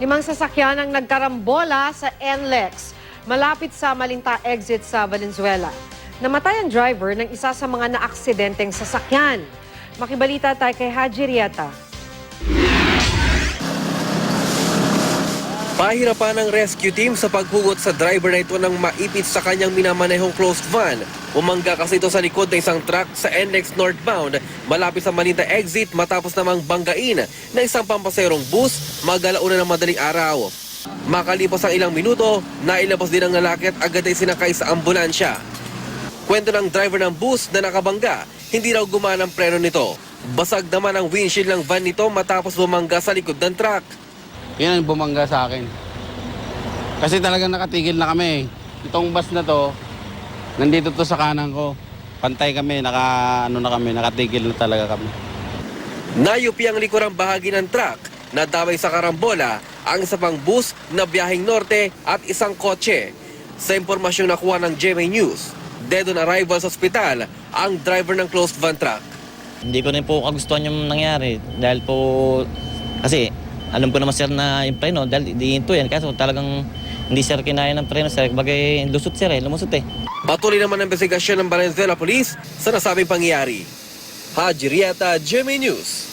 Limang sasakyan ang nagkarambola sa NLEX, malapit sa Malinta exit sa Valenzuela. Namatay ang driver ng isa sa mga naaksidenteng sasakyan. Makibalita tayo kay Haji Riata. Pahirapan ng rescue team sa paghugot sa driver na ito nang maipit sa kanyang minamanehong closed van. Umangga kasi ito sa likod ng isang truck sa NX northbound malapit sa Malinta exit matapos namang banggain ng isang pampaserong bus magalauna ng madaling araw. Makalipas ang ilang minuto, nailabas din ang lalaki at agad ay sinakay sa ambulansya. Kwento ng driver ng bus na nakabangga, hindi raw gumana ang preno nito. Basag naman ang windshield ng van nito matapos bumangga sa likod ng truck. Yan ang bumangga sa akin. Kasi talagang nakatigil na kami. Itong bus na to, nandito to sa kanan ko. Pantay kami, naka, ano na kami, nakatigil na talaga kami. Nayupi ang likurang bahagi ng truck na damay sa karambola ang isa pang bus na biyaheng norte at isang kotse. Sa impormasyong nakuha ng GMA News, dead on arrival sa ospital ang driver ng closed van truck. Hindi ko rin po kagustuhan yung nangyari dahil po kasi alam ko naman sir na yung preno dahil di ito yan kaso talagang hindi sir kinaya ng preno sir bagay lusot sir eh lumusot eh. Patuloy naman ang investigasyon ng Valenzuela Police sa nasabing pangyayari. Haji Riata, GMA News.